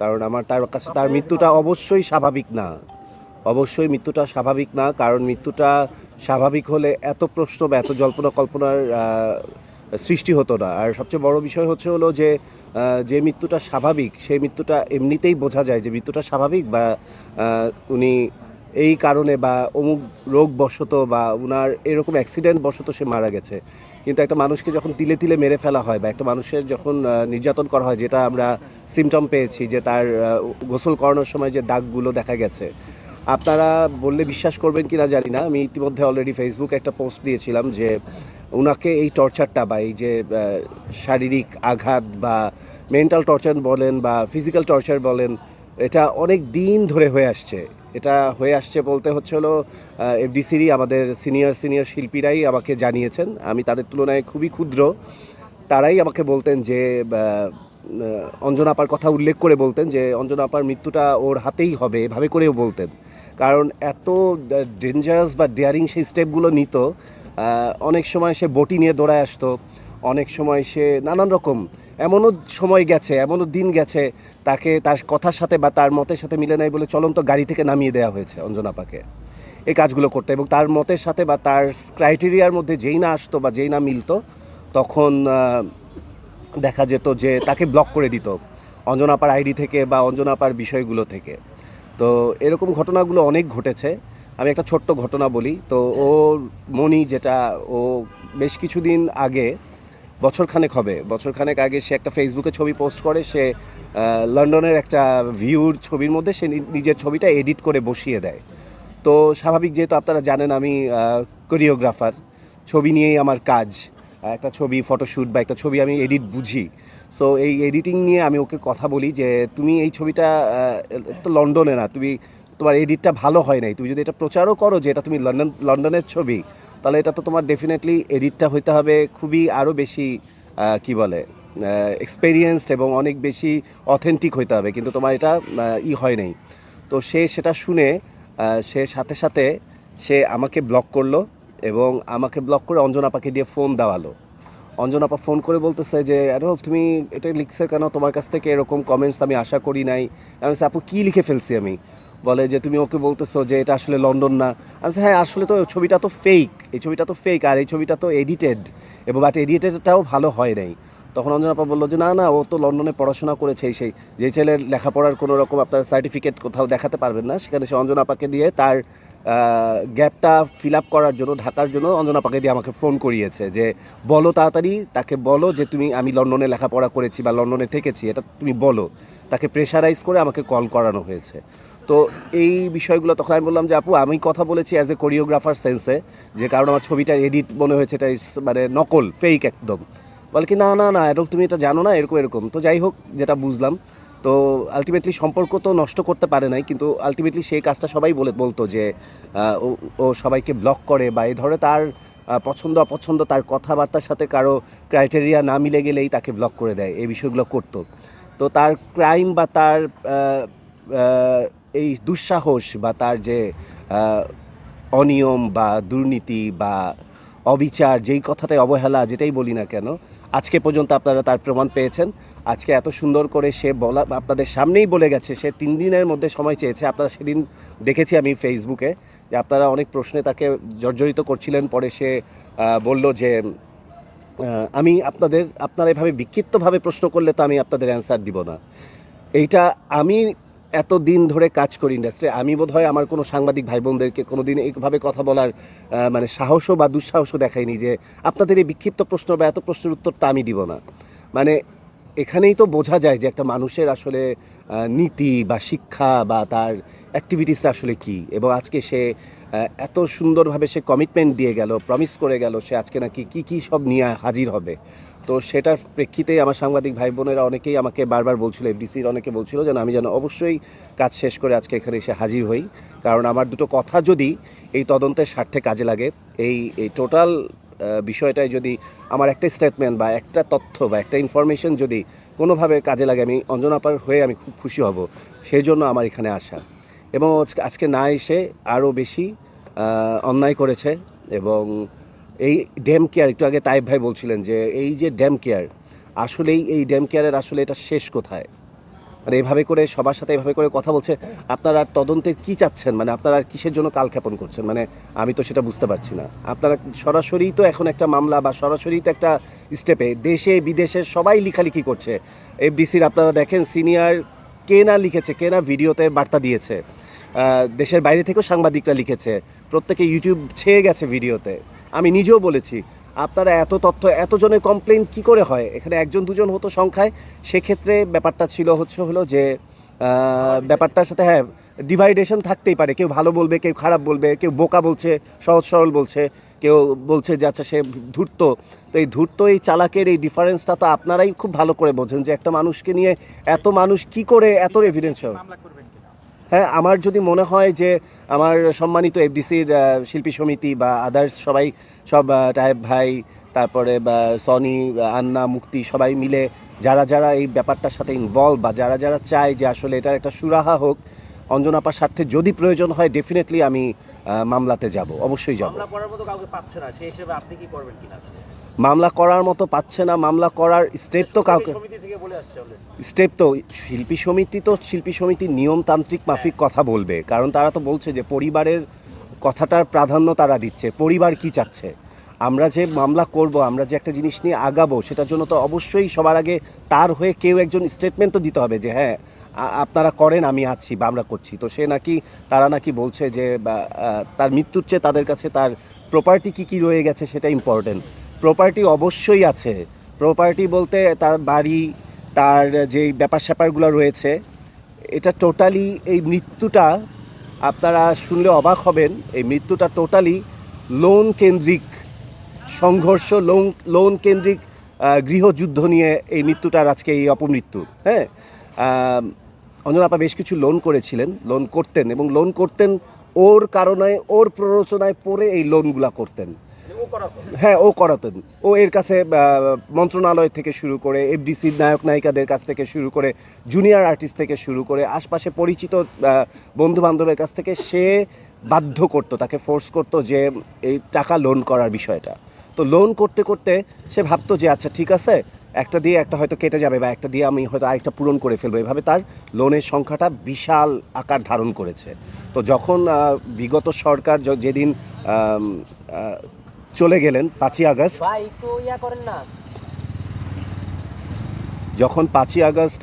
কারণ আমার তার কাছে তার মৃত্যুটা অবশ্যই স্বাভাবিক না। অবশ্যই মৃত্যুটা স্বাভাবিক না, কারণ মৃত্যুটা স্বাভাবিক হলে এত প্রশ্ন বা এত জল্পনা কল্পনার সৃষ্টি হতো না। আর সবচেয়ে বড় বিষয় হচ্ছে হলো যে যে মৃত্যুটা স্বাভাবিক, সেই মৃত্যুটা এমনিতেই বোঝা যায় যে মৃত্যুটা স্বাভাবিক বা উনি এই কারণে বা অমুক রোগ বশত বা ওনার এরকম অ্যাক্সিডেন্ট বশত সে মারা গেছে। কিন্তু একটা মানুষকে যখন তিলে তিলে মেরে ফেলা হয় বা একটা মানুষের যখন নির্যাতন করা হয়, যেটা আমরা সিমটম পেয়েছি যে তার গোসল করানোর সময় যে দাগগুলো দেখা গেছে, আপনারা বললে বিশ্বাস করবেন কি না জানি না। আমি ইতিমধ্যে অলরেডি ফেসবুকে একটা পোস্ট দিয়েছিলাম যে ওনাকে এই টর্চারটা বা এই যে শারীরিক আঘাত বা মেন্টাল টর্চার বলেন বা ফিজিক্যাল টর্চার বলেন এটা অনেক দিন ধরে হয়ে আসছে। এটা হয়ে আসছে বলতে হচ্ছে হলো এফডিসিরই আমাদের সিনিয়র সিনিয়র শিল্পীরাই আমাকে জানিয়েছেন। আমি তাদের তুলনায় খুবই ক্ষুদ্র। তারাই আমাকে বলতেন যে আহ, আহ, অঞ্জনা আপার কথা উল্লেখ করে বলতেন যে অঞ্জনা আপার মৃত্যুটা ওর হাতেই হবে এভাবে করেও বলতেন। কারণ এত ডেঞ্জারাস বা ডেয়ারিং সেই স্টেপগুলো নিত অনেক সময় সে বটি নিয়ে দৌড়ায় আসতো। অনেক সময় সে নানান রকম, এমনও সময় গেছে, এমনও দিন গেছে, তাকে তার কথার সাথে বা তার মতের সাথে মিলে নাই বলে চলন্ত গাড়ি থেকে নামিয়ে দেওয়া হয়েছে অঞ্জনাপাকে এই কাজগুলো করতে এবং তার মতের সাথে বা তার ক্রাইটেরিয়ার মধ্যে যেই না আসতো বা যেই না মিলতো, তখন দেখা যেত যে তাকে ব্লক করে দিত অঞ্জনাপার আইডি থেকে বা অঞ্জনাপার বিষয়গুলো থেকে। তো এরকম ঘটনাগুলো অনেক ঘটেছে। আমি একটা ছোট্ট ঘটনা বলি। তো ও মনি যেটা, ও বেশ কিছুদিন আগে বছরখানেক হবে। বছরখানেক আগে সে একটা ফেসবুকে ছবি পোস্ট করে, সে লন্ডনের একটা ভিউর ছবির মধ্যে সে নিজের ছবিটা এডিট করে বসিয়ে দেয়। তো স্বাভাবিক যেহেতু আপনারা জানেন আমি কোরিওগ্রাফার ছবি নিয়েই আমার কাজ। একটা ছবি ফটোশ্যুট বা একটা ছবি আমি এডিট বুঝি। সো এই এডিটিং নিয়ে আমি ওকে কথা বলি যে, তুমি এই ছবিটা তো লন্ডনে না, তুমি তোমার এডিটটা ভালো হয় নাই। তুমি যদি এটা প্রচারও করো যে এটা তুমি লন্ডন, লন্ডনের ছবি, তাহলে এটা তো তোমার ডেফিনেটলি এডিটটা হইতে হবে খুবই আরও বেশি কি বলে এক্সপেরিয়েন্সড এবং অনেক বেশি অথেন্টিক হইতে হবে। কিন্তু তোমার এটা ই হয় নাই। তো সে সেটা শুনে সে সাথে সাথে সে আমাকে ব্লক করল এবং আমাকে ব্লক করে অঞ্জনাপাকে দিয়ে ফোন দেওয়ালো। অঞ্জনাপা ফোন করে বলতেছে যে আরে তুমি এটা লিখছে কেন? তোমার কাছ থেকে এরকম কমেন্টস আমি আশা করি নাই। আমি আপু, কী লিখে ফেলছি আমি? বলে যে, তুমি ওকে বলতেছো যে, এটা আসলে লন্ডন না। আমি হ্যাঁ আসলে তো ছবিটা তো ফেক এই ছবিটা তো ফেক আর এই ছবিটা তো এডিটেড এবং বাট এডিটেডটাও ভালো হয় নাই। তখন অঞ্জনাপা বলল যে, না না, ও তো লন্ডনে পড়াশোনা করেছে সেই, যে ছেলের লেখাপড়ার কোনো রকম আপনার সার্টিফিকেট কোথাও দেখাতে পারবেন না, সেখানে সে অঞ্জনাপাকে দিয়ে তার গ্যাপটা ফিল আপ করার জন্য, ঢাকার জন্য অঞ্জনাপাকে দিয়ে আমাকে ফোন করিয়েছে যে, বলো তাড়াতাড়ি, তাকে বলো যে, তুমি, আমি লন্ডনে লেখাপড়া করেছি বা লন্ডনে থেকেছি, এটা তুমি বলো। তাকে প্রেশারাইজ করে আমাকে কল করানো হয়েছে। তো এই বিষয়গুলো তখন আমি বললাম যে, আপু, আমি কথা বলেছি অ্যাজ এ কোরিওগ্রাফার সেন্সে যে কারণ আমার ছবিটার এডিট মনে হয়েছে, এটা মানে নকল ফেক একদম। বলে কি, না না না, এরকম তুমি এটা জানো না, এরকম এরকম। তো যাই হোক, যেটা বুঝলাম। তো আলটিমেটলি সম্পর্ক তো নষ্ট করতে পারে নাই, কিন্তু আলটিমেটলি সেই কাজটা সবাই বলে, বলতো যে ও সবাইকে ব্লক করে বা এই ধরনের তার পছন্দ, অপছন্দ, তার কথাবার্তার সাথে কারও ক্রাইটেরিয়া না মিলে গেলেই তাকে ব্লক করে দেয়, এই বিষয়গুলো করতো। তো তার ক্রাইম বা তার এই দুঃসাহস বা তার যে অনিয়ম বা দুর্নীতি বা অবিচার, যেই কথাটাই অবহেলা, যেটাই বলি না কেন, আজকে পর্যন্ত আপনারা তার প্রমাণ পেয়েছেন। আজকে এত সুন্দর করে সে বলা, আপনাদের সামনেই বলে গেছে, সে তিন দিনের মধ্যে সময় চেয়েছে। আপনারা সেদিন দেখেছি আমি ফেসবুকে যে আপনারা অনেক প্রশ্নে তাকে জর্জরিত করছিলেন। পরে সে বলল যে আমি আপনাদের, আপনারা এভাবে বিক্ষিপ্তভাবে প্রশ্ন করলে তো আমি আপনাদের অ্যান্সার দিব না। এইটা আমি এত দিন ধরে কাজ করি ইন্ডাস্ট্রি আমি বোধ হয় আমার কোনো সাংবাদিক ভাই বোনদেরকে কোনো দিন এইভাবে কথা বলার মানে সাহসও বা দুঃসাহসও দেখাইনি যে আপনাদের এই বিক্ষিপ্ত প্রশ্ন বা এত প্রশ্নের উত্তর তো আমি দিব না। মানে এখানেই তো বোঝা যায় যে একটা মানুষের আসলে নীতি বা শিক্ষা বা তার অ্যাক্টিভিটিসটা আসলে কি। এবং আজকে সে এত সুন্দরভাবে সে কমিটমেন্ট দিয়ে গেল প্রমিস করে গেল, সে আজকে নাকি কি কি সব নিয়ে হাজির হবে। তো সেটার প্রেক্ষিতে আমার সাংবাদিক ভাই বোনেরা অনেকেই আমাকে বারবার বলছিল, এফডিসির অনেকে বলছিল যেন আমি যেন অবশ্যই কাজ শেষ করে আজকে এখানে এসে হাজির হই। কারণ আমার দুটো কথা যদি এই তদন্তের স্বার্থে কাজে লাগে, এই এই টোটাল বিষয়টায় যদি আমার একটা স্টেটমেন্ট বা একটা তথ্য বা একটা ইনফরমেশন যদি কোনোভাবে কাজে লাগে, আমি অঞ্জনাপার হয়ে আমি খুব খুশি হব। সেই জন্য আমার এখানে আসা। এবং আজকে- না এসে আরও বেশি অন্যায় করেছে এবং এই ড্যাম কেয়ার একটু আগে তাইব ভাই বলছিলেন যে এই যে ড্যাম কেয়ার আসলেই এই ড্যাম কেয়ারের আসলে এটা শেষ কোথায়? মানে এভাবে করে সবার সাথে এভাবে করে কথা বলছে, আপনারা তদন্তের কি চাচ্ছেন? মানে আপনারা কিসের জন্য কালক্ষেপণ করছেন? মানে আমি তো সেটা বুঝতে পারছি না। আপনারা সরাসরি তো এখন একটা মামলা বা সরাসরি তো একটা স্টেপে দেশে, বিদেশে সবাই লিখালিখি করছে। এফডিসির আপনারা দেখেন সিনিয়র কে না লিখেছে, কে না ভিডিওতে বার্তা দিয়েছে। দেশের বাইরে থেকেও সাংবাদিকরা লিখেছে, প্রত্যেকে ইউটিউব ছেয়ে গেছে ভিডিওতে। আমি নিজেও বলেছি, আপনারা এত তথ্য, এতজনের কমপ্লেন কি করে হয়? এখানে একজন, দুজন হতো সংখ্যায়, সেক্ষেত্রে ব্যাপারটা ছিল হচ্ছে হলো যে ব্যাপারটার সাথে হ্যাঁ ডিভাইডেশন থাকতেই পারে। কেউ ভালো বলবে, কেউ খারাপ বলবে, কেউ বোকা বলছে, সহজ সরল বলছে, কেউ বলছে যে আচ্ছা সে ধূর্ত। তো এই ধূর্ত, এই চালাকের এই ডিফারেন্সটা তো আপনারাই খুব ভালো করে বোঝেন যে, একটা মানুষকে নিয়ে এত মানুষ কি করে, এত এভিডেন্স হ্যাঁ আমার যদি মনে হয় যে আমার সম্মানিত এফডিসির শিল্পী সমিতি বা আদার্স সবাই, সব টাইপ ভাই, তারপরে সনি, আন্না, মুক্তি সবাই মিলে যারা যারা এই ব্যাপারটার সাথে ইনভলভ বা যারা যারা চায় যে আসলে এটার একটা সুরাহা হোক অঞ্জনাপার স্বার্থে যদি প্রয়োজন হয় ডেফিনেটলি আমি মামলাতে যাব অবশ্যই যাব। মামলা করার মতো পাচ্ছে না মামলা করার স্টেপ তো কাউকে। স্টেপ তো শিল্পী সমিতি তো শিল্পী সমিতির নিয়মতান্ত্রিক মাফিক কথা বলবে কারণ তারা তো বলছে যে পরিবারের কথাটার প্রাধান্য তারা দিচ্ছে পরিবার কি চাচ্ছে? আমরা যে মামলা করব, আমরা যে একটা জিনিস নিয়ে আগাবো, সেটার জন্য তো অবশ্যই সবার আগে তার হয়ে কেউ একজন স্টেটমেন্ট তো দিতে হবে যে হ্যাঁ আপনারা করেন, আমি আছি বা আমরা করছি। তো সে নাকি, তারা নাকি বলছে যে তার মৃত্যুর চেয়ে তাদের কাছে তার প্রপার্টি কি কি রয়ে গেছে সেটা ইম্পর্টেন্ট প্রপার্টি অবশ্যই আছে। প্রপার্টি বলতে তার বাড়ি, তার যেই ব্যাপার স্যাপারগুলো রয়েছে, এটা টোটালি এই মৃত্যুটা, আপনারা শুনলে অবাক হবেন, এই মৃত্যুটা টোটালি লোন কেন্দ্রিক সংঘর্ষ, লোন লোন কেন্দ্রিক গৃহযুদ্ধ নিয়ে এই মৃত্যুটার আজকে এই অপমৃত্যু হ্যাঁ? অঞ্জনা আপা বেশ কিছু লোন করেছিলেন, লোন করতেন এবং লোন করতেন ওর কারণে, ওর প্ররোচনায় পড়ে এই লোনগুলা করতেন। হ্যাঁ ও করাতেন। ও এর কাছে মন্ত্রণালয় থেকে শুরু করে এফডিসির নায়ক নায়িকাদের কাছ থেকে শুরু করে, জুনিয়র আর্টিস্ট থেকে শুরু করে, আশপাশে পরিচিত বন্ধু বান্ধবের কাছ থেকে সে বাধ্য করতো, তাকে ফোর্স করতো যে এই টাকা লোন করার বিষয়টা। তো লোন করতে করতে সে ভাবতো যে আচ্ছা ঠিক আছে একটা দিয়ে একটা হয়তো কেটে যাবে বা একটা দিয়ে আমি হয়তো আরেকটা পূরণ করে ফেলব। এভাবে তার লোনের সংখ্যাটা বিশাল আকার ধারণ করেছে। তো যখন বিগত সরকার যেদিন চলে গেলেন পাঁচই আগস্ট করেন না। যখন পাঁচই আগস্ট